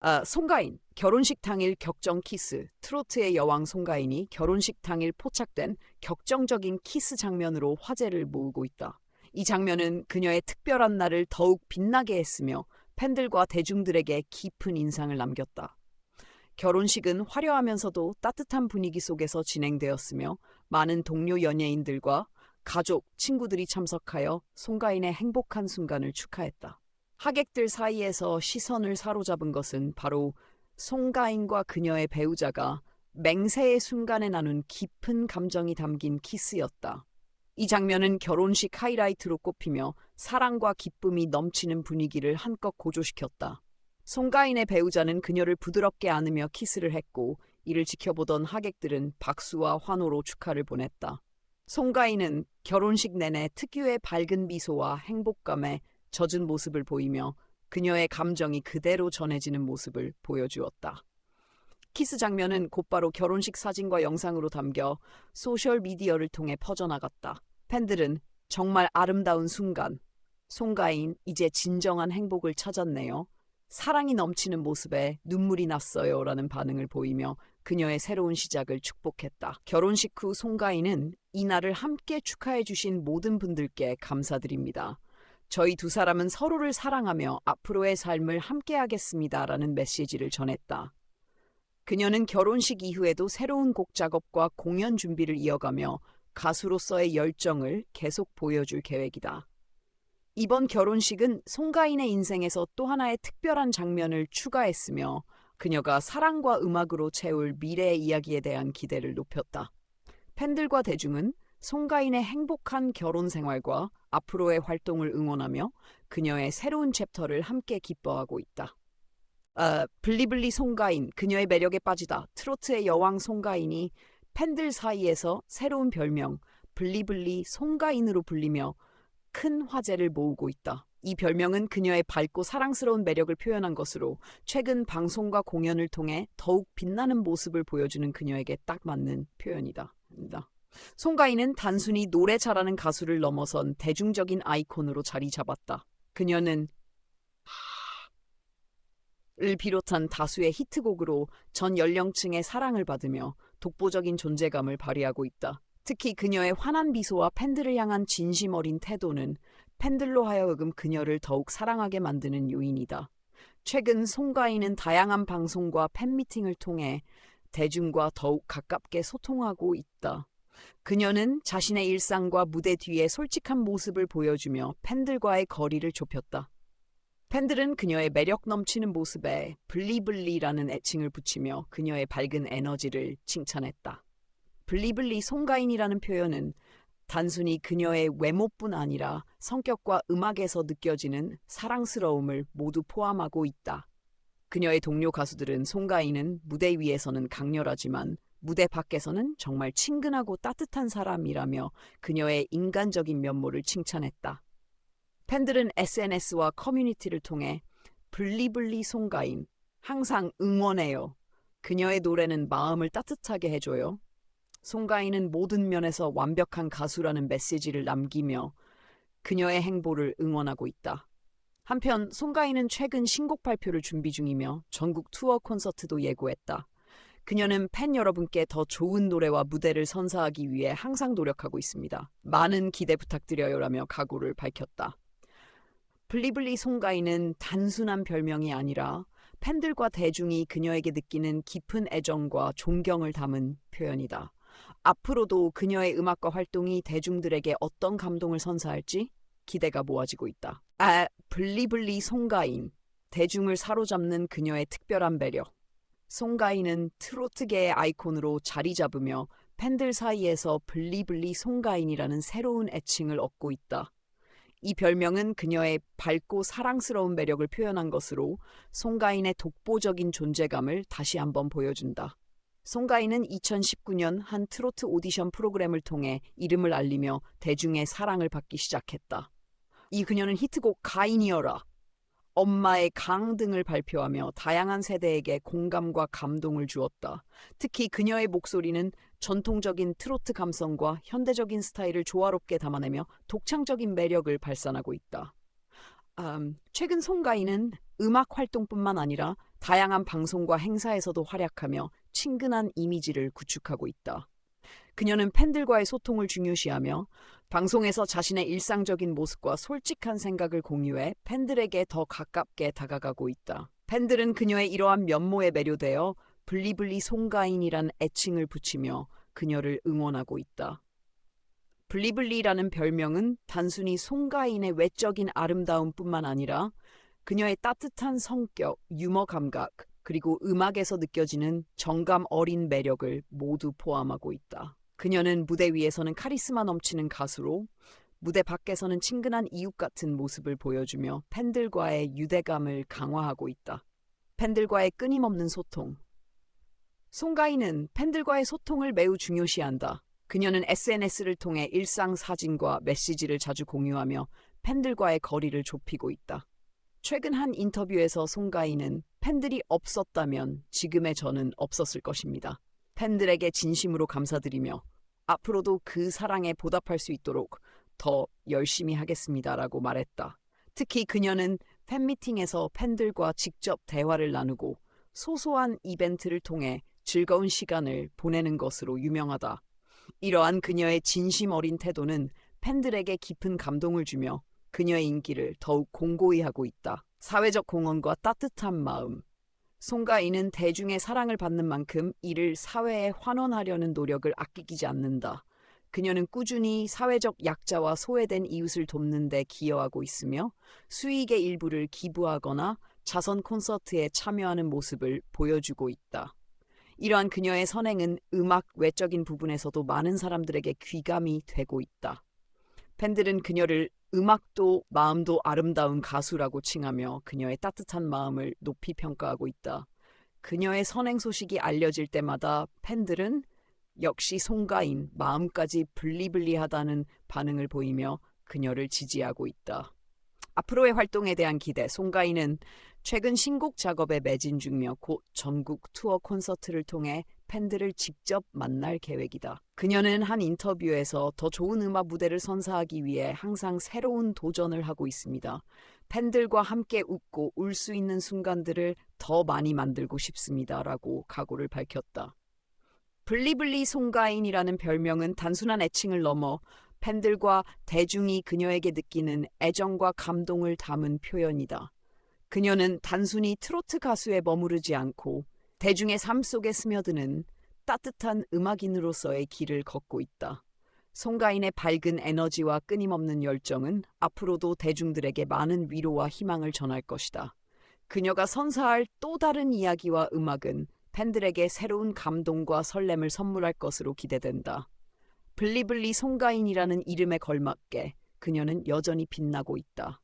아, 송가인, 결혼식 당일 격정 키스, 트로트의 여왕 송가인이 결혼식 당일 포착된 격정적인 키스 장면으로 화제를 모으고 있다. 이 장면은 그녀의 특별한 날을 더욱 빛나게 했으며 팬들과 대중들에게 깊은 인상을 남겼다. 결혼식은 화려하면서도 따뜻한 분위기 속에서 진행되었으며 많은 동료 연예인들과 가족, 친구들이 참석하여 송가인의 행복한 순간을 축하했다. 하객들 사이에서 시선을 사로잡은 것은 바로 송가인과 그녀의 배우자가 맹세의 순간에 나눈 깊은 감정이 담긴 키스였다. 이 장면은 결혼식 하이라이트로 꼽히며 사랑과 기쁨이 넘치는 분위기를 한껏 고조시켰다. 송가인의 배우자는 그녀를 부드럽게 안으며 키스를 했고 이를 지켜보던 하객들은 박수와 환호로 축하를 보냈다. 송가인은 결혼식 내내 특유의 밝은 미소와 행복감에 젖은 모습을 보이며 그녀의 감정이 그대로 전해지는 모습을 보여주었다. 키스 장면은 곧바로 결혼식 사진과 영상으로 담겨 소셜 미디어를 통해 퍼져나갔다. 팬들은 정말 아름다운 순간, 송가인 이제 진정한 행복을 찾았네요. 사랑이 넘치는 모습에 눈물이 났어요. 라는 반응을 보이며 그녀의 새로운 시작을 축복했다. 결혼식 후 송가인은 이 날을 함께 축하해 주신 모든 분들께 감사드립니다. 저희 두 사람은 서로를 사랑하며 앞으로의 삶을 함께 하겠습니다. 라는 메시지를 전했다. 그녀는 결혼식 이후에도 새로운 곡 작업과 공연 준비를 이어가며 가수로서의 열정을 계속 보여줄 계획이다. 이번 결혼식은 송가인의 인생에서 또 하나의 특별한 장면을 추가했으며 그녀가 사랑과 음악으로 채울 미래의 이야기에 대한 기대를 높였다. 팬들과 대중은 송가인의 행복한 결혼 생활과 앞으로의 활동을 응원하며 그녀의 새로운 챕터를 함께 기뻐하고 있다. 아, 블리블리 송가인, 그녀의 매력에 빠지다. 트로트의 여왕 송가인이 팬들 사이에서 새로운 별명 블리블리 송가인으로 불리며 큰 화제를 모으고 있다. 이 별명은 그녀의 밝고 사랑스러운 매력을 표현한 것으로 최근 방송과 공연을 통해 더욱 빛나는 모습을 보여주는 그녀에게 딱 맞는 표현이다. 송가인은 단순히 노래 잘하는 가수를 넘어선 대중적인 아이콘으로 자리 잡았다. 그녀는 을 비롯한 다수의 히트곡으로 전 연령층의 사랑을 받으며 독보적인 존재감을 발휘하고 있다. 특히 그녀의 환한 미소와 팬들을 향한 진심 어린 태도는 팬들로 하여금 그녀를 더욱 사랑하게 만드는 요인이다. 최근 송가인은 다양한 방송과 팬미팅을 통해 대중과 더욱 가깝게 소통하고 있다. 그녀는 자신의 일상과 무대 뒤의 솔직한 모습을 보여주며 팬들과의 거리를 좁혔다. 팬들은 그녀의 매력 넘치는 모습에 블리블리라는 애칭을 붙이며 그녀의 밝은 에너지를 칭찬했다. 블리블리 송가인이라는 표현은 단순히 그녀의 외모뿐 아니라 성격과 음악에서 느껴지는 사랑스러움을 모두 포함하고 있다. 그녀의 동료 가수들은 송가인은 무대 위에서는 강렬하지만 무대 밖에서는 정말 친근하고 따뜻한 사람이라며 그녀의 인간적인 면모를 칭찬했다. 팬들은 SNS와 커뮤니티를 통해 블리블리 송가인 항상 응원해요. 그녀의 노래는 마음을 따뜻하게 해줘요. 송가인은 모든 면에서 완벽한 가수라는 메시지를 남기며 그녀의 행보를 응원하고 있다. 한편 송가인은 최근 신곡 발표를 준비 중이며 전국 투어 콘서트도 예고했다. 그녀는 팬 여러분께 더 좋은 노래와 무대를 선사하기 위해 항상 노력하고 있습니다. 많은 기대 부탁드려요라며 각오를 밝혔다. 블리블리 송가인은 단순한 별명이 아니라 팬들과 대중이 그녀에게 느끼는 깊은 애정과 존경을 담은 표현이다. 앞으로도 그녀의 음악과 활동이 대중들에게 어떤 감동을 선사할지 기대가 모아지고 있다. 아, 블리블리 송가인. 대중을 사로잡는 그녀의 특별한 매력. 송가인은 트로트계의 아이콘으로 자리 잡으며 팬들 사이에서 블리블리 송가인이라는 새로운 애칭을 얻고 있다. 이 별명은 그녀의 밝고 사랑스러운 매력을 표현한 것으로 송가인의 독보적인 존재감을 다시 한번 보여준다. 송가인은 2019년 한 트로트 오디션 프로그램을 통해 이름을 알리며 대중의 사랑을 받기 시작했다. 이 그녀는 히트곡 가인이어라, 엄마의 강 등을 발표하며 다양한 세대에게 공감과 감동을 주었다. 특히 그녀의 목소리는 전통적인 트로트 감성과 현대적인 스타일을 조화롭게 담아내며 독창적인 매력을 발산하고 있다. 음, 최근 송가인은 음악 활동뿐만 아니라 다양한 방송과 행사에서도 활약하며 친근한 이미지를 구축하고 있다. 그녀는 팬들과의 소통을 중요시하며 방송에서 자신의 일상적인 모습과 솔직한 생각을 공유해 팬들에게 더 가깝게 다가가고 있다. 팬들은 그녀의 이러한 면모에 매료되어 블리블리 송가인이란 애칭을 붙이며 그녀를 응원하고 있다. 블리블리라는 별명은 단순히 송가인의 외적인 아름다움뿐만 아니라 그녀의 따뜻한 성격, 유머 감각, 그리고 음악에서 느껴지는 정감 어린 매력을 모두 포함하고 있다. 그녀는 무대 위에서는 카리스마 넘치는 가수로 무대 밖에서는 친근한 이웃 같은 모습을 보여주며 팬들과의 유대감을 강화하고 있다. 팬들과의 끊임없는 소통. 송가인은 팬들과의 소통을 매우 중요시한다. 그녀는 SNS를 통해 일상 사진과 메시지를 자주 공유하며 팬들과의 거리를 좁히고 있다. 최근 한 인터뷰에서 송가인은 팬들이 없었다면 지금의 저는 없었을 것입니다. 팬들에게 진심으로 감사드리며 앞으로도 그 사랑에 보답할 수 있도록 더 열심히 하겠습니다라고 말했다. 특히 그녀는 팬미팅에서 팬들과 직접 대화를 나누고 소소한 이벤트를 통해 즐거운 시간을 보내는 것으로 유명하다. 이러한 그녀의 진심 어린 태도는 팬들에게 깊은 감동을 주며 그녀의 인기를 더욱 공고히 하고 있다. 사회적 공헌과 따뜻한 마음. 송가인은 대중의 사랑을 받는 만큼 이를 사회에 환원하려는 노력을 아끼지 않는다. 그녀는 꾸준히 사회적 약자와 소외된 이웃을 돕는 데 기여하고 있으며 수익의 일부를 기부하거나 자선 콘서트에 참여하는 모습을 보여주고 있다. 이러한 그녀의 선행은 음악 외적인 부분에서도 많은 사람들에게 귀감이 되고 있다. 팬들은 그녀를 음악도 마음도 아름다운 가수라고 칭하며 그녀의 따뜻한 마음을 높이 평가하고 있다. 그녀의 선행 소식이 알려질 때마다 팬들은 역시 송가인 마음까지 블리블리하다는 반응을 보이며 그녀를 지지하고 있다. 앞으로의 활동에 대한 기대 송가인은 최근 신곡 작업에 매진 중이며 곧 전국 투어 콘서트를 통해 팬들을 직접 만날 계획이다. 그녀는 한 인터뷰에서 더 좋은 음악 무대를 선사하기 위해 항상 새로운 도전을 하고 있습니다. 팬들과 함께 웃고 울 수 있는 순간들을 더 많이 만들고 싶습니다. 라고 각오를 밝혔다. 블리블리 송가인이라는 별명은 단순한 애칭을 넘어 팬들과 대중이 그녀에게 느끼는 애정과 감동을 담은 표현이다. 그녀는 단순히 트로트 가수에 머무르지 않고 대중의 삶 속에 스며드는 따뜻한 음악인으로서의 길을 걷고 있다. 송가인의 밝은 에너지와 끊임없는 열정은 앞으로도 대중들에게 많은 위로와 희망을 전할 것이다. 그녀가 선사할 또 다른 이야기와 음악은 팬들에게 새로운 감동과 설렘을 선물할 것으로 기대된다. 블리블리 송가인이라는 이름에 걸맞게 그녀는 여전히 빛나고 있다.